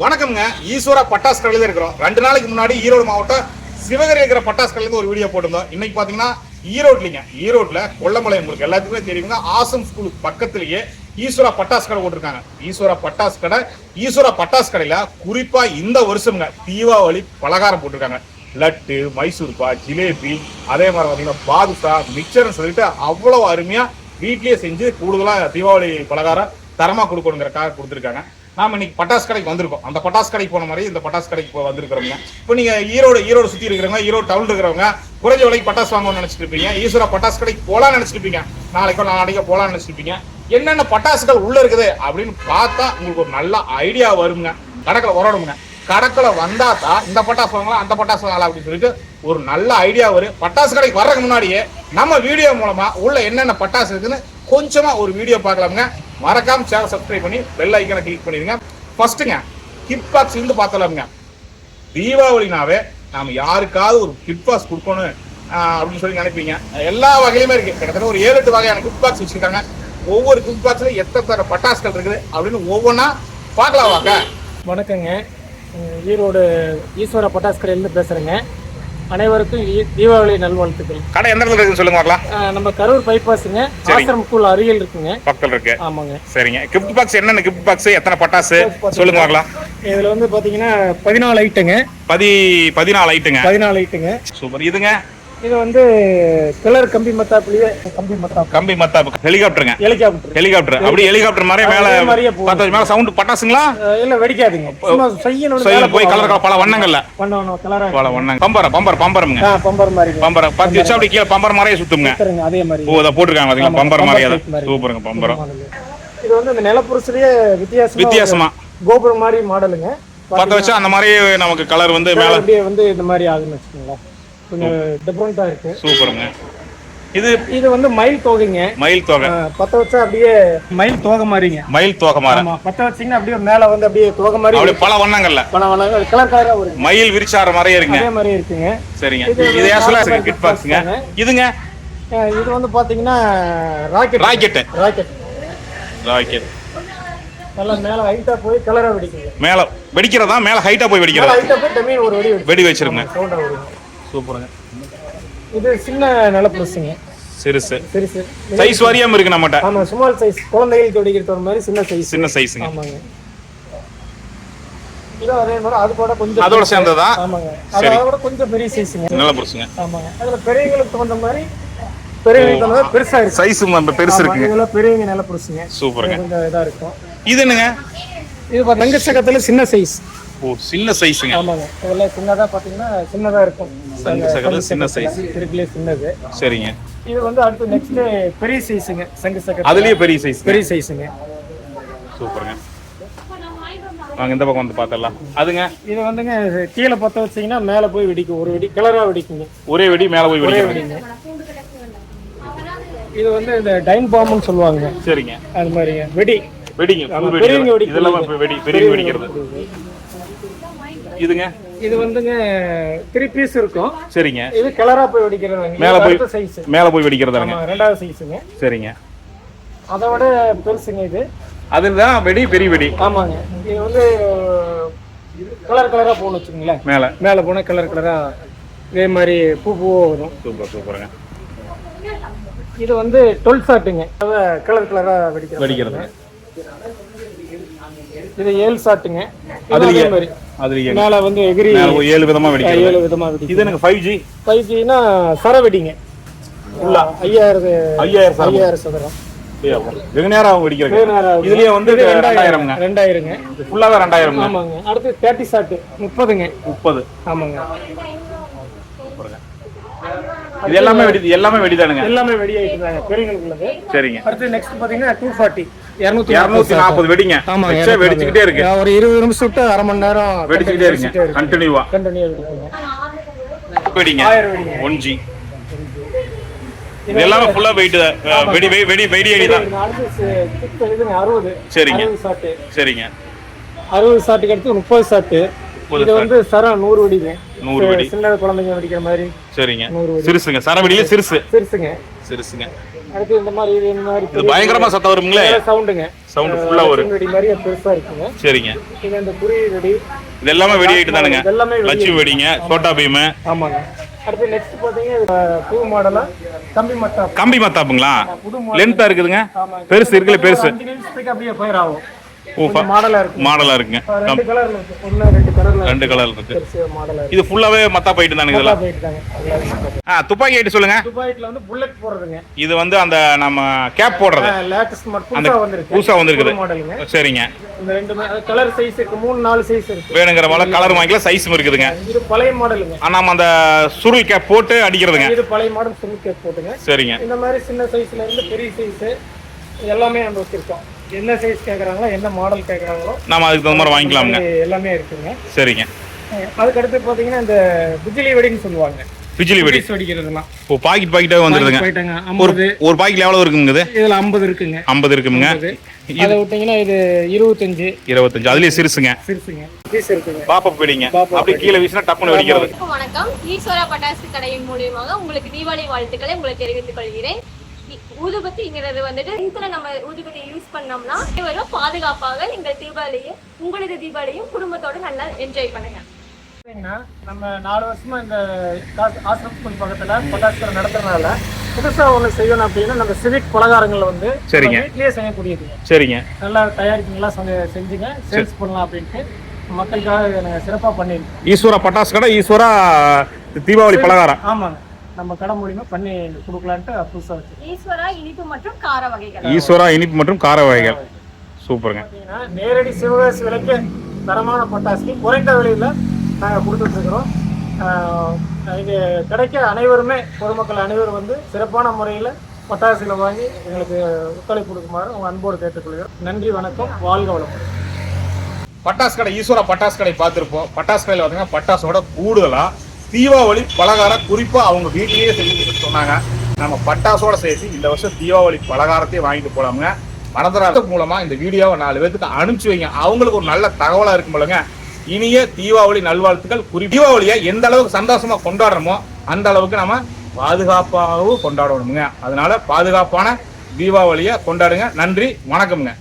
வணக்கம்ங்க. ஈஸ்வரா பட்டாஸ் கடையில் இருக்கிறோம். ரெண்டு நாளைக்கு முன்னாடி ஈரோடு மாவட்டம் சிவகரி இருக்கிற பட்டாஸ் கடையில ஒரு வீடியோ போட்டிருந்தோம். இன்னைக்கு பாத்தீங்கன்னா ஈரோட்லிங்க ஈரோட்ல கொல்லமலை உங்களுக்கு எல்லாத்துக்குமே தெரியுங்க. ஆசம் ஸ்கூலுக்கு பக்கத்திலேயே ஈஸ்வரா பட்டாஸ் கடை போட்டிருக்காங்க. ஈஸ்வரா பட்டாஸ் கடை ஈஸ்வரா பட்டாஸ் கடையில குறிப்பா இந்த வருஷம்ங்க தீபாவளி பலகாரம் போட்டிருக்காங்க. லட்டு மைசூர்பா ஜிலேபி அதே மாதிரி பாத்தீங்கன்னா பாதுஷா மிக்சர்னு சொல்லிட்டு அவ்வளவு அருமையா வீட்லயே செஞ்சு கூடுதலா தீபாவளி பலகாரம் தரமா கொடுக்கணுங்கிறக்காக கொடுத்துருக்காங்க. நாம இன்னைக்கு பட்டாஸ் கடைக்கு வந்திருக்கோம். அந்த பட்டாஸ் கடைக்கு போன மாதிரி இந்த பட்டாஸ் கடைக்கு போய் வந்திருக்கிறவங்க. இப்போ நீங்க ஈரோடு ஈரோடு சுத்தி இருக்கிறவங்க ஈரோடு டவுன் இருக்கிறவங்க குறைஞ்ச விலைக்கு பட்டாஸ் வாங்கணும்னு நினைச்சிட்டு இருப்பீங்க. ஈஸ்வரா பட்டாஸ் கடைக்கு போலாம்னு நினைச்சிட்டு இருப்பீங்க. நாளைக்கோ நாளைக்கோ போலாம்னு நினைச்சிட்டு இருப்பீங்க. என்னென்ன பட்டாசுகள் உள்ள இருக்குது அப்படின்னு பார்த்தா உங்களுக்கு ஒரு நல்ல ஐடியா வருங்க. கடைக்கில் வரணுங்க கடைக்குள்ள வந்தா தான் இந்த பட்டாசு வாங்கலாம் அந்த பட்டாசு வாங்கலாம் அப்படின்னு சொல்லிட்டு ஒரு நல்ல ஐடியா வரும். பட்டாசு கடைக்கு வர்றதுக்கு முன்னாடியே நம்ம வீடியோ மூலமா உள்ள என்னென்ன பட்டாசு இருக்குன்னு கொஞ்சமா ஒரு வீடியோ பார்க்கலாமுங்க. மறக்காம சேனல் சப்ஸ்கிரைப் பண்ணி பெல் ஐக்கனை கிளிக் பண்ணிடுங்க. ஃபர்ஸ்ட்டுங்க கிட் பாக்ஸ் இருந்து பார்த்தலாமுங்க தீபாவளினாவே நாம் யாருக்காவது ஒரு கிட் பாக்ஸ் கொடுக்கணும் அப்படின்னு சொல்லி நினைப்பீங்க. எல்லா வகையுமே இருக்கு. கிட்டத்தட்ட ஒரு ஏழு எட்டு வகையான கிட் பாக்ஸ் வச்சுருக்காங்க. ஒவ்வொரு கிட் பாக்ஸில் எத்தனை தர பட்டாசுகள் இருக்குது அப்படின்னு ஒவ்வொன்றா பார்க்கலாம் வாங்க வணக்கங்க ஈரோடு ஈஸ்வர பட்டாஸ்கரையிலேருந்து பேசுகிறேங்க அனைவருக்கும் தீபாவளி நல்வாழ்த்துக்கள். கடை எந்த இடத்துல இருக்குன்னு சொல்லுங்க அஹ் நம்ம கரூர் பைபாஸுங்க. ஆசிரம் ஸ்கூல் அருகில் இருக்குங்க. பக்கத்துல இருக்கு. ஆமாங்க. சரிங்க. கிஃப்ட் பாக்ஸ் என்னென்ன கிஃப்ட் பாக்ஸ் எத்தனை பட்டாசு? சொல்லுங்க பார்க்கலாம். இதில் வந்து பார்த்தீங்கன்னா பதினாலு ஐட்டங்க பதி பதினாலு ஐட்டுங்க பதினாலு ஐட்டங்க சூப்பர். இதுங்க இது வந்து கிளர் கம்பி மத்தாப்புலேயே கம்பி மத்தாப்பு கம்பி மத்தாப்பு ஹெலிகாப்டருங்க. ஹெலிகாப்டர். ஹெலிகாப்டர். அப்படி ஹெலிகாப்டர் மாதிரியே மேல அதே. பத்து மேல சவுண்ட் பட்டாசுங்களா? இல்லை வெடிக்காதுங்க. சைடுல போய் கலர் கலர் பல வண்ணங்கள்ல பல வண்ணங்க. பம்பரம் பம்பர் பம்பரம்ங்க. பம்பர் மாதிரி பம்பரம் பத்து வச்சு அப்படி கீழே பம்பர் மாதிரியே சுத்துங்க. அதே மாதிரி. ஓ இதை போட்டிருக்காங்க பாத்தீங்களா? பம்பர் மாதிரியே மாதிரி. சூப்பருங்க பம்பரம். இது வந்து இந்த நிலப்புரசுலயே வித்தியாசமா வித்தியாசமா. கோபுரம் மாதிரி மாடலுங்க. பத்த வச்சா அந்த மாதிரி நமக்கு கலர் வந்து மேல வந்து இந்த மாதிரி ஆகுதுன்னு வச்சுக்கோங்களேன். கொஞ்சம் டிஃப்ரெண்டா இருக்கு. சூப்பருங்க. இது இது வந்து மயில் தோகைங்க. மயில் தோகை. பத்த வச்சா அப்படியே மயில் தோகை மாதிரிங்க. மயில் தோகை மாதிரி. ஆமா பத்த வச்சீங்கன்னா அப்படியே மேல வந்து அப்படியே தோகை மாதிரி அப்படி பல வண்ணங்கள்ல. பணம் வளங்க கலர் கலரா வருங்க மயில் விரிச்சார மாதிரியே இருக்குங்க. அதே மாதிரி இருக்குங்க. சரிங்க. இது ஆக்சுவலா நாலு கிட் பாக்ஸுங்க. இதுங்க. இது வந்து பாத்தீங்கன்னா ராக்கெட் ராக்கெட் ராக்கெட் ராக்கெட். நல்லா மேல ஹைட்டா போய் கலரா வெடிக்குங்க. மேல வெடிக்கிறதா? மேல ஹைட்டா போய் வெடிக்கிறதா? ஹைட்டா போய் டமீன் ஒரு வெடி வெடி வச்சிருங்க. சவுண்டா வருங்க சூப்பருங்க இது சின்ன நிலப்புரசுங்க சிறுசு. பெருசு சைஸ் வாரியாம இருக்கு நம்மகிட்ட. ஆமா ஸ்மால் சைஸ் குழந்தைகளுக்கு வெடிக்கிறது ஒரு மாதிரி சின்ன சைஸ் சின்ன சைஸுங்க ஆமாங்க. அதோட சேர்ந்ததா? ஆமாங்க. அது அதை விட கொஞ்சம் பெரிய சைஸுங்க நல்ல புருஷுங்க. ஆமாங்க. அதுல பெரியவங்களுக்கு தகுந்த மாதிரி பெரியவங்களுக்கு பெருசா இருக்கு. சைஸ் பெருசு ஆமா, இருக்குங்க. இதுல பெரியவங்க நல்ல புருஷுங்க. சூப்பருங்க. கொஞ்சம் இதா இருக்கும். இது என்னங்க? இது பாத்தீங்க சக்கத்துல சின்ன சைஸ் ஓ சின்ன சைஸுங்க ஆமாங்க. இதெல்லாம் சின்னதா பாத்தீங்கன்னா சின்னதா இருக்கும். சங்கு சக்கரம் சின்ன சைஸ் இருக்குலே சின்னது. சரிங்க. இது வந்து அடுத்து நெக்ஸ்ட் பெரிய சைஸுங்க சங்கு சக்கரம் அதுலயே பெரிய சைஸ் பெரிய சைஸுங்க சூப்பருங்க. வாங்க இந்த பக்கம் வந்து பார்த்தரலாம் அதுங்க? இது வந்துங்க கீழே பத்த வச்சீங்கன்னா மேல போய் வெடிக்கும். ஒரு வெடி கிளறா வெடிக்குங்க. ஒரே வெடி மேல போய் ஒரே வெடிங்க. இது வந்து இந்த டைன் பாம்புன்னு சொல்லுவாங்க சரிங்க. அது மாதிரிங்க. வெடி. வெடிங்க பெரியவங்க வெடி. இதெல்லாம் வெடி வெடிக்கிறது. இதுங்க? இது வந்துங்க த்ரீ பீஸ் இருக்கும். சரிங்க. இது கிளறா போய் வெடிக்கிறது மேல போய் சைஸ் மேல போய் வெடிக்கிறதாங்க ரெண்டாவது சைஸுங்க சரிங்க. அதை விட பெருசுங்க இது. அதுதான் வெடி பெரிய வெடி. ஆமாங்க. இது வந்து கலர் கலரா போகணும் வச்சுக்கோங்களேன். மேல. மேலே போனால் கலர் கலரா இதே மாதிரி பூ பூவா வரும். சூப்பர் சூப்பருங்க. இது வந்து டுவெல் ஷாட்டுங்க கலர் கலரா வெடிக்கிறது வெடிக்கிறது இது ஏழு ஷாட்டுங்க அதுலயே அதே மாதிரி. அதுலயே மேல வந்து எகிரி ஏழு விதமா வெடிக்கிறது. ஏழு விதமா வெடிக்கும் இது எனக்கு ஃபைவ் ஜி ஃபைவ் ஜினா சர வெடிங்க ஃபுல்லா ஐயாயிரம் ஐயாயிரம் ஐயாயிரம் சதுரம். வெகு நேரம் அவங்க ஆகுது. இதுலயே வந்து ரெண்டாயிரம்ங்க. ரெண்டாயிரங்க. ஃபுல்லாவே ரெண்டாயிரம்ங்க. ஆமாங்க. அடுத்து தேர்ட்டி ஷாட்டு முப்பதுங்க. முப்பது. ஆமாங்க. இது எல்லாமே வெடி எல்லாமே வெடிதானுங்க. எல்லாமே வெடி ஆயிட்டு தாங்க பெரியங்களுக்கு உள்ளது. சரிங்க. அடுத்து நெக்ஸ்ட் பாத்தீங்கன்னா டூ ஃபார்ட்டி இரநூத்தி இருநூத்தி நாற்பது வெடிங்க. வச்சா வெடிச்சுக்கிட்டே இருக்கு. ஒரு இருபது நிமிஷம் விட்டு அரை மணி நேரம் வெடிச்சுக்கிட்டே இருங்க. கண்டினியூவா. கண்டினியூ வெடிங்க. ஒன் ஜி இது எல்லாமே ஃபுல்லா வெயிட் வெடி வெடி வெடி வெடி தான். அறுபது. சரிங்க. சரிங்க. அறுபது ஷாட்டுக்கு அடுத்து முப்பது ஷாட்டு இது வந்து சரம் நூறு வெடிங்க. நூறு வெடி. சின்ன குழந்தைங்க வெடிக்கிற மாதிரி. சரிங்க. சிறுசுங்க. சரவெடியில சிறுசு. சிறுசுங்க. சிறுசுங்க. அடுத்து இந்த மாதிரி இந்த மாதிரி இது பயங்கரமா சத்தம் வருங்களே சவுண்டுங்க. சவுண்ட் ஃபுல்லா வரும். வெடி மாதிரி பெருசா இருக்குங்க. சரிங்க. இது அந்த குறி வெடி. இது எல்லாமே வெடி ஆயிட்டு தானுங்க எல்லாமே லட்சுமி வெடிங்க சோட்டா பீமு. ஆமாங்க. அடுத்து நெக்ஸ்ட் பாத்தீங்கன்னா புது மாடலா? கம்பி மட்டா கம்பி மத்தாப்புங்களா? லென்த்தா இருக்குதுங்க. பெருசு இருக்குல்ல பெருசு. அப்படியே ஃபயர் ஆகும். மாடலா இருக்கும் மாடலா இருக்குங்க. ரெண்டு கலர்ல இருக்கு. ரெண்டு கலர்ல ரெண்டு கலர் இருக்கு. மாடலா இருக்கு. இது ஃபுல்லாவே மத்தா போயிட்டு தானுங்க இதெல்லாம்? ஆ துப்பாக்கி ஐட்டு சொல்லுங்க. துபாய்ல வந்து புல்லட் போடுறதுங்க. இது வந்து அந்த நம்ம கேப் போடுறது. லேட்டஸ்ட் மட்டும் புதுசா வந்திருக்கு. புதுசா வந்திருக்குது. புது மாடலுங்க சரிங்க. இந்த ரெண்டுமே கலர் சைஸ் இருக்கு. மூணு நாலு சைஸ் இருக்கு. வேணுங்கிற போல கலர் வாங்கிக்கலாம் சைஸும் இருக்குதுங்க. இது பழைய மாடலுங்க ஆ, நம்ம அந்த சுருள் கேப் போட்டு அடிக்கிறதுங்க. இது பழைய மாடல் கேப் போட்டுங்க. சரிங்க. இந்த மாதிரி சின்ன சைஸ்ல இருந்து பெரிய சைஸ் எல்லாமே நம்ம வச்சிருக்கோம். என்ன சைஸ் கேக்குறாங்களோ என்ன மாடல் கேக்குறாங்களோ நம்ம அதுக்கு தகுந்த மாதிரி வாங்கிக்கலாமுங்க. எல்லாமே இருக்குங்க. சரிங்க. அஹ் அதுக்கு அடுத்து பாத்தீங்கன்னா இந்த பிஜிலி வெடின்னு சொல்லுவாங்க. பிஜிலி வெடி. வெடிக்கிறதுலாம். ஓ பாக்கெட் பாக்கெட்டாக வந்துடுதுங்க ஒரு ஐம்பது. ஒரு பாக்கெட் எவ்வளோ இருக்குங்க இது? இதுல ஐம்பது இருக்குங்க. ஐம்பது இருக்குங்க. அதை விட்டீங்கன்னா இது இருபத்தஞ்சு. இருபத்தஞ்சு. அதுலயே சிறுசுங்க. சிறுசுங்க. பீஸ் இருக்குங்க. பாப்பா வெடிங்க அப்படி கீழே வீசினா டப்புன்னு வெடிக்கிறது. வணக்கம். ஈஸ்வரா பட்டாசு கடையின் மூலியமாக உங்களுக்கு தீபாவளி வாழ்த்துக்களை உங்களுக்கு தெரிவித்துக் கொள்கிறேன். ஊதுபத்திங்கிறது வந்துட்டு இதுல நம்ம ஊதுபத்தி யூஸ் பண்ணோம்னா அனைவரும் பாதுகாப்பாக எங்கள் தீபாவளியை உங்களது தீபாவளியும் குடும்பத்தோட நல்லா என்ஜாய் பண்ணுங்க. நம்ம நாலு வருஷமா இந்த காசு- ஆசிரம் ஸ்கூல் பக்கத்துல பட்டாசு நடத்துறதுனால புதுசா ஒண்ணு செய்யணும் அப்படின்னா நம்ம சிவிக் பலகாரங்கள் வந்து சரிங்க. வீட்லயே செய்யக்கூடியது. சரிங்க. நல்லா தயாரிப்புங்களா செஞ்சு- செஞ்சுங்க. சேல்ஸ் பண்ணலாம் அப்படின்ட்டு மக்களுக்காக நாங்கள் சிறப்பா பண்ணியிருக்கோம். ஈஸ்வரா பட்டாசு கடை ஈஸ்வரா தீபாவளி பலகாரம். ஆமாங்க. நம்ம கடை மூலியமா பண்ணி கொடுக்கலான்ட்டு புதுசா வச்சு. ஈஸ்வரா இனிப்பு மற்றும் கார வகைகள். ஈஸ்வரா இனிப்பு மற்றும் கார வகைகள். சூப்பருங்க. பார்த்தீங்கன்னா நேரடி சிவகாசி விலைக்கு தரமான பட்டாசு குறைந்த விலையில நாங்கள் கொடுத்துட்டு இருக்கிறோம் இது கிடைக்க அனைவருமே பொதுமக்கள் அனைவரும் வந்து சிறப்பான முறையில் பட்டாசுகளை வாங்கி எங்களுக்கு ஒத்துழைப்பு கொடுக்குமாறு உங்கள் அன்போடு கேட்டுக்கொள்கிறோம். நன்றி வணக்கம் வாழ்க வளமுடன். பட்டாசு கடை ஈஸ்வரா பட்டாசு கடை பார்த்துருப்போம். பட்டாசு கடையில் பார்த்தீங்கன்னா பட்டாசோட கூடுதலா தீபாவளி பலகாரம் குறிப்பா அவங்க வீட்டிலேயே செஞ்சு சொன்னாங்க. நம்ம பட்டாசோட சேர்த்து இந்த வருஷம் தீபாவளி பலகாரத்தையும் வாங்கிட்டு போலாமுங்க. மனதராத்து மூலமா இந்த வீடியோவை நாலு பேர்த்துக்கு அனுப்பிச்சு வைங்க. அவங்களுக்கு ஒரு நல்ல தகவலா இருக்கும் போலங்க இனிய தீபாவளி நல்வாழ்த்துக்கள். குறி தீபாவளியை எந்த அளவுக்கு சந்தோஷமா கொண்டாடுறோமோ அந்த அளவுக்கு நம்ம பாதுகாப்பாகவும் கொண்டாடணுங்க அதனால பாதுகாப்பான தீபாவளியை கொண்டாடுங்க. நன்றி வணக்கம்ங்க.